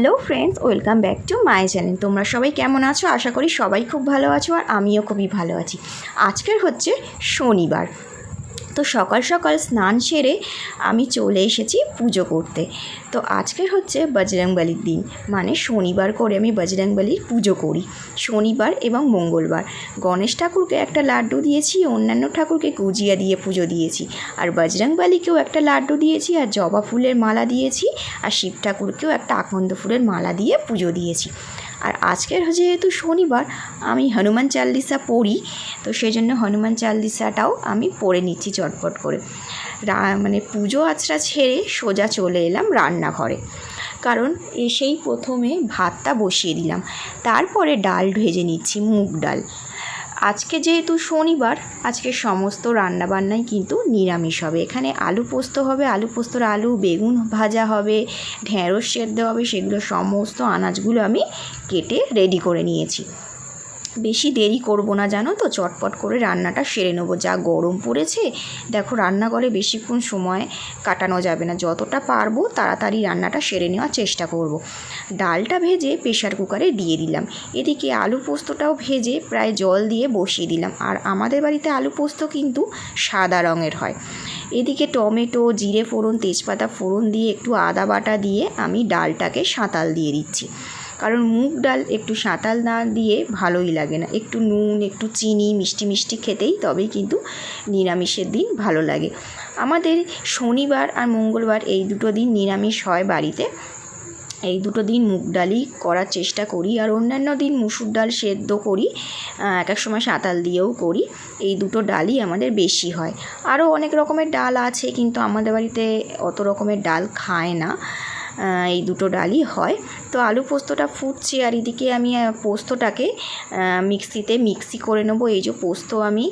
Hello friends welcome back to my channel তোমরা সবাই কেমন আছো? আশা করি সবাই খুব ভালো আছো আর আমিও খুবই ভালো আছি। আজকের হচ্ছে শনিবার। তো সকাল সকাল স্নান সেরে আমি চলে এসেছি পুজো করতে। তো আজকের হচ্ছে বজরংবলির দিন মানে শনিবার করে আমি বজরংবলির পুজো করি। শনিবার এবং মঙ্গলবার। গণেশ ঠাকুরকে একটা লাড্ডু দিয়েছি, অন্যান্য ঠাকুরকে গুজিয়া দিয়ে পুজো দিয়েছি। আর বজরংবলিকেও একটা লাড্ডু দিয়েছি, আর জবা ফুলের মালা দিয়েছি, আর শিব ঠাকুরকেও একটা আকন্দ ফুলের মালা দিয়ে পুজো দিয়েছি। আর আজকের যেহেতু শনিবার, আমি হনুমান চাল্লিশা পড়ি, তো সেই জন্য হনুমান চাল্লিশাটাও আমি পড়ে নিচ্ছি চটপট করে। মানে পুজো আচরা ছেড়ে সোজা চলে এলাম রান্নাঘরে। কারণ এসেই প্রথমে ভাতটা বসিয়ে দিলাম। তারপরে ডাল ভেজে নিচ্ছি, মুগ ডাল। আজকে যেহেতু শনিবার, আজকে সমস্ত রান্নাবান্নাই কিন্তু নিরামিষ হবে। এখানে আলু পোস্ত হবে, আলু পোস্তর আলু, বেগুন ভাজা হবে, ঢেঁড়স সেদ্ধ হবে, সেগুলো সমস্ত আনাজগুলো আমি কেটে রেডি করে নিয়েছি। বেশি দেরি করব না জানো তো? চটপট করে রান্নাটা সেরে নেব। যা গরম পড়েছে, দেখো রান্নাঘরে বেশিক্ষণ সময় কাটানো যাবে না। যতটা পারব তাড়াতাড়ি রান্নাটা সেরে নেওয়ার চেষ্টা করব। ডালটা ভেজে প্রেশার কুকারে দিয়ে দিলাম। এদিকে আলু পোস্তটাও ভেজে প্রায় জল দিয়ে বসিয়ে দিলাম। আর আমাদের বাড়িতে আলু পোস্ত কিন্তু সাদা রঙের হয়। এদিকে টমেটো, জিরে ফোড়ন, তেজপাতা ফোড়ন দিয়ে একটু আদা বাটা দিয়ে আমি ডালটাকে সাঁতাল দিয়ে দিচ্ছি। কারণ মুগ ডাল একটু সাঁতাল না দিয়ে ভালোই লাগে না। একটু নুন, একটু চিনি, মিষ্টি মিষ্টি খেতেই তবেই কিন্তু নিরামিষের দিন ভালো লাগে। আমাদের শনিবার আর মঙ্গলবার এই দুটো দিন নিরামিষ হয় বাড়িতে। এই দুটো দিন মুগ ডালই করার চেষ্টা করি আর অন্যান্য দিন মুসুর ডাল সেদ্ধ করি এক এক সময় সাঁতাল দিয়েও করি। এই দুটো ডালই আমাদের বেশি হয়। আরও অনেক রকমের ডাল আছে কিন্তু আমাদের বাড়িতে অত রকমের ডাল খায় না। এই দুটো ডালই হয়। তো আলু পোস্তটা ফুটছে আর এদিকে আমি পোস্তটাকে মিক্সিতে মিক্সি করে নেব। এই যে পোস্ত আমি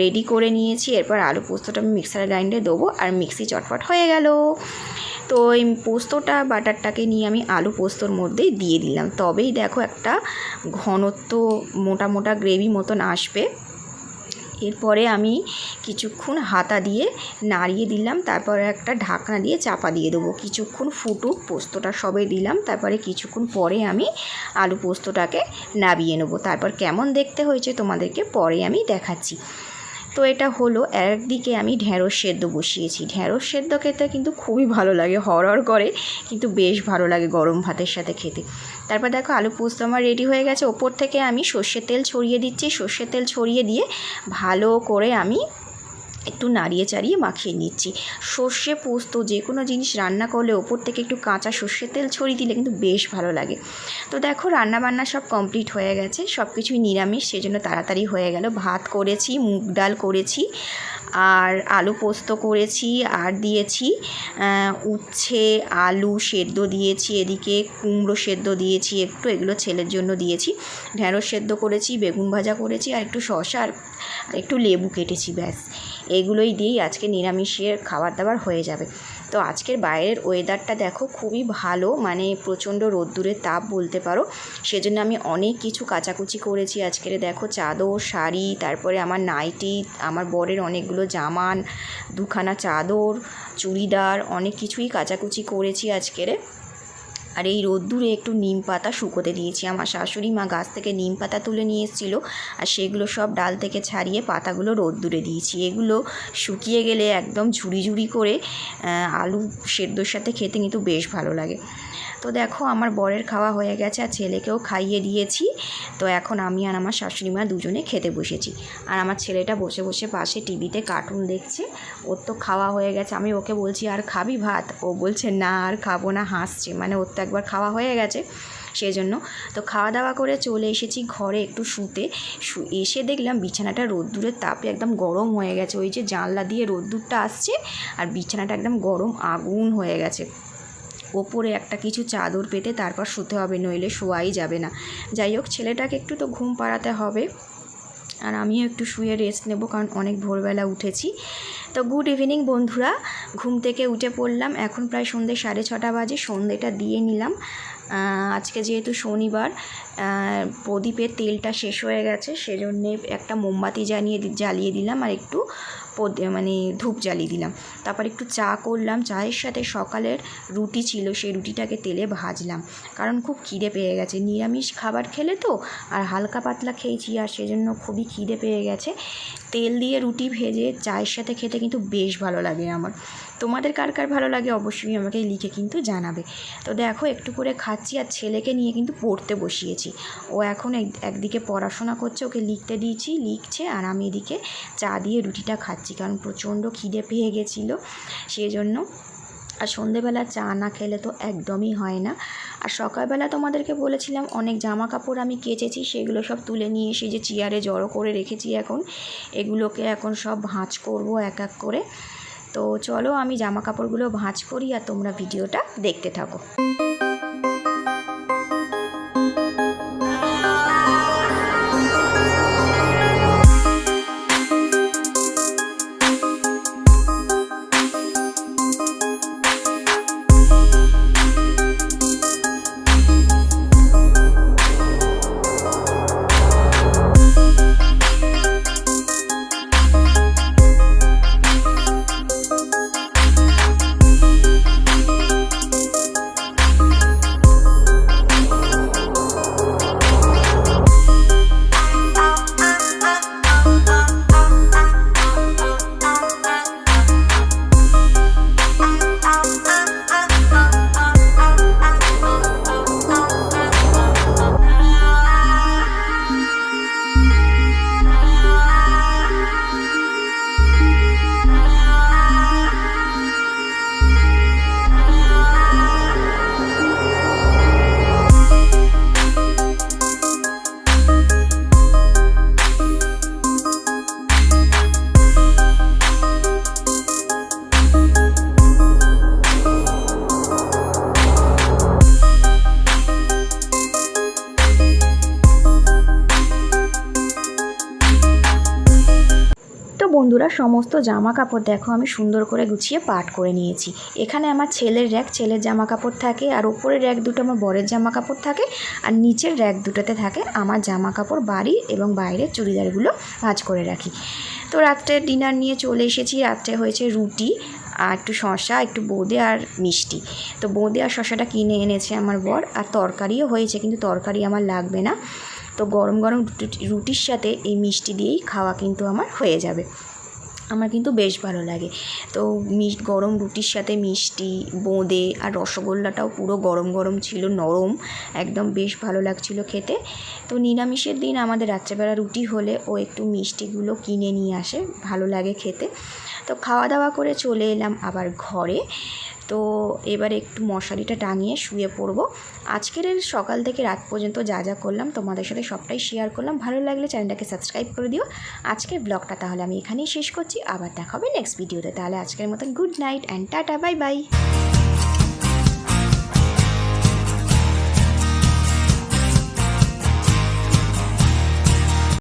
রেডি করে নিয়েছি। এরপর আলু পোস্তটা আমি মিক্সার গ্রাইন্ডে দেবো আর মিক্সি চটপট হয়ে গেল। তো এই পোস্তটা, বাটারটাকে নিয়ে আমি আলু পোস্তর মধ্যে দিয়ে দিলাম। তবেই দেখো একটা ঘনত্ব, মোটা মোটা গ্রেভি মতন আসবে। এরপরে আমি কিছুক্ষণ হাতা দিয়ে নাড়িয়ে দিলাম, তারপরে একটা ঢাকনা দিয়ে চাপা দিয়ে দেবো। কিছুক্ষণ ফুটুক, পোস্তটা সবে দিলাম, তারপরে কিছুক্ষণ পরে আমি আলু পোস্তটাকে নাবিয়ে নেব। তারপর কেমন দেখতে হয়েছে তোমাদেরকে পরে আমি দেখাচ্ছি। তো এটা হলো একদিকে আমি ঢেঁড়স সেদ্ধ বসিয়েছি। ঢেঁড়স সেদ্ধ খেতে কিন্তু খুবই ভালো লাগে হরর করে, কিন্তু বেশ ভালো লাগে গরম ভাতের সাথে খেতে। তারপর দেখো, আলু পোস্ত আমার রেডি হয়ে গেছে। ওপর থেকে আমি সর্ষের তেল ছড়িয়ে দিচ্ছি। সর্ষের তেল ছড়িয়ে দিয়ে ভালো করে আমি একটু নাড়িয়ে চাড়িয়ে মাখিয়ে নিচ্ছি। সর্ষে পোস্ত যে কোনো জিনিস রান্না করলে ওপর থেকে একটু কাঁচা সর্ষের তেল ছড়িয়ে দিলে কিন্তু বেশ ভালো লাগে। তো দেখো রান্না বান্না সব কমপ্লিট হয়ে গেছে সব কিছুই নিরামিষ, সেজন্য তাড়াতাড়ি হয়ে গেল। ভাত করেছি, মুগ ডাল করেছি। আর আলু পোস্ত করেছি আর দিয়েছি উচ্ছে, আলু সেদ্ধ দিয়েছি, এদিকে কুমড়ো সেদ্ধ দিয়েছি একটু, এগুলো ছেলের জন্য দিয়েছি। ঢ্যাঁড়স সেদ্ধ করেছি, বেগুন ভাজা করেছি, আর একটু আর আর একটু লেবু কেটেছি, ব্যাস। এগুলোই দিয়েই আজকে নিরামিষের খাবার দাবার হয়ে যাবে। তো আজকের বাইরের ওয়েদারটা দেখো খুবই ভালো মানে প্রচণ্ড রোদ্দুরের তাপ বলতে পারো। সেজন্য আমি অনেক কিছু কাচাকুচি করেছি আজকের। দেখো চাদর, শাড়ি, তারপরে আমার নাইটি, আমার বরের অনেকগুলো জামান, দুখানা চাদর, চুড়িদার, অনেক কিছুই কাচাকুচি করেছি আজকেরে। আর এই রোদ্দুরে একটু নিম পাতা শুকোতে দিয়েছি। আমার শাশুড়ি মা গাছ থেকে নিম পাতা তুলে নিয়ে এসেছিল আর সেগুলো সব ডাল থেকে ছাড়িয়ে পাতাগুলো রোদ্দুরে দিয়েছি। এগুলো শুকিয়ে গেলে একদম ঝুড়ি ঝুড়ি করে আলু সেদ্ধর সাথে খেতে কিন্তু বেশ ভালো লাগে। তো দেখো আমার বরের খাওয়া হয়ে গেছে আর ছেলেকেও খাইয়ে দিয়েছি। তো এখন আমি আর আমার শাশুড়ি মা দুজনে খেতে বসেছি। আর আমার ছেলেটা বসে বসে পাশে টিভিতে কার্টুন দেখছে। ওর তো খাওয়া হয়ে গেছে। আমি ওকে বলছি, আর খাবি ভাত? ও বলছে, না, আর খাব না। হাসছে। মানে ওর তো একবার খাওয়া হয়ে গেছে সেই জন্য তো খাওয়া দাওয়া করে চলে এসেছি ঘরে একটু শুতে। এসে দেখলাম বিছানাটা রোদ্দুরের তাপে একদম গরম হয়ে গেছে। ওই যে জানলা দিয়ে রোদ্দুরটা আসছে আর বিছানাটা একদম গরম আগুন হয়ে গেছে। ওপরে একটা কিছু চাদর পেতে তারপর শুতে হবে, নইলে শোয়াই যাবে না। যাই হোক, ছেলেটাকে একটু তো ঘুম পাড়াতে হবে। আর আমিও একটু শুয়ে রেস্ট নেব, কারণ অনেক ভোরবেলা উঠেছি। তো গুড ইভিনিং বন্ধুরা, ঘুম থেকে উঠে পড়লাম। এখন প্রায় সন্ধ্যে সাড়ে ছটা বাজে সন্ধ্যেটা দিয়ে নিলাম। আজকে যেহেতু শনিবার প্রদীপের তেলটা শেষ হয়ে গেছে, সেজন্যে একটা মোমবাতি জানিয়ে জ্বালিয়ে দিলাম আর একটু মানে ধূপ জ্বালিয়ে দিলাম। তারপর একটু চা করলাম। চায়ের সাথে সকালের রুটি ছিল, সেই রুটিটাকে তেলে ভাজলাম। কারণ খুব খিদে পেয়ে গেছে। নিরামিষ খাবার খেলে তো, আর হালকা পাতলা খেয়েছি, আর সেজন্য খুবই খিদে পেয়ে গেছে। তেল দিয়ে রুটি ভেজে চায়ের সাথে খেতে কিন্তু বেশ ভালো লাগে আমার। তোমাদের কার কার ভালো লাগে অবশ্যই আমাকে লিখে কিন্তু জানাবে। তো দেখো, একটু করে খাচ্ছি, আর ছেলেকে নিয়ে কিন্তু পড়তে বসিয়েছি। ও এখন এক- একদিকে পড়াশোনা করছে, ওকে লিখতে দিয়েছি, লিখছে, আর আমি এদিকে চা দিয়ে রুটিটা খাচ্ছি। কারণ প্রচণ্ড খিদে পেয়ে গেছিল। সেই জন্য আর সন্ধেবেলা চা না খেলে তো একদমই হয় না। আর সকালবেলা তোমাদেরকে বলেছিলাম, অনেক জামা কাপড় আমি কেচেছি, সেগুলো সব তুলে নিয়ে এসে যে চেয়ারে জড়ো করে রেখেছি এখন, এগুলোকে এখন সব ভাঁজ করব এক এক করে। তো চলো আমি জামা কাপড়গুলো ভাঁজ করি আর তোমরা ভিডিওটা দেখতে থাকো। বন্ধুরা, সমস্ত জামা কাপড় দেখো, আমি সুন্দর করে গুছিয়ে পাট করে নিয়েছি। এখানে আমার ছেলের র্যাক ছেলের জামা কাপড় থাকে, আর ওপরের র্যাক দুটো আমার বরের জামা কাপড় থাকে, আর নিচের র্যাক দুটোতে থাকে আমার জামা কাপড় বাড়ি এবং বাইরের চুড়িদারগুলো ভাঁজ করে রাখি। তো রাত্রে ডিনার নিয়ে চলে এসেছি, রাত্রে হয়েছে রুটি, আর একটু শশা একটু বোঁদে আর মিষ্টি। তো বোঁদে আর শশাটা কিনে এনেছে আমার বর, আর তরকারিও হয়েছে, কিন্তু তরকারি আমার লাগবে না। তো গরম গরম রুটির সাথে এই মিষ্টি দিয়েই খাওয়া কিন্তু আমার হয়ে যাবে। আমার কিন্তু বেশ ভালো লাগে। তো গরম রুটির সাথে মিষ্টি, বোঁদে আর রসগোল্লাটাও পুরো গরম গরম ছিল, নরম, একদম বেশ ভালো লাগছিল খেতে। তো নিরামিষের দিন আমাদের রাত্রেবেলা রুটি হলে ও একটু মিষ্টিগুলো কিনে নিয়ে আসে, ভালো লাগে খেতে। তো খাওয়া দাওয়া করে চলে এলাম আবার ঘরে। তো এবার একটু মশারিটা টাঙিয়ে শুয়ে পড়ব। আজকের সকাল থেকে রাত পর্যন্ত যা যা করলাম তোমাদের সাথে সবটাই শেয়ার করলাম। ভালো লাগলে চ্যানেলটাকে সাবস্ক্রাইব করে দিও। আজকের ব্লগটা তাহলে আমি এখানেই শেষ করছি। আবার দেখা হবে নেক্সট ভিডিওতে তাহলে আজকের মতন good night and tata bye bye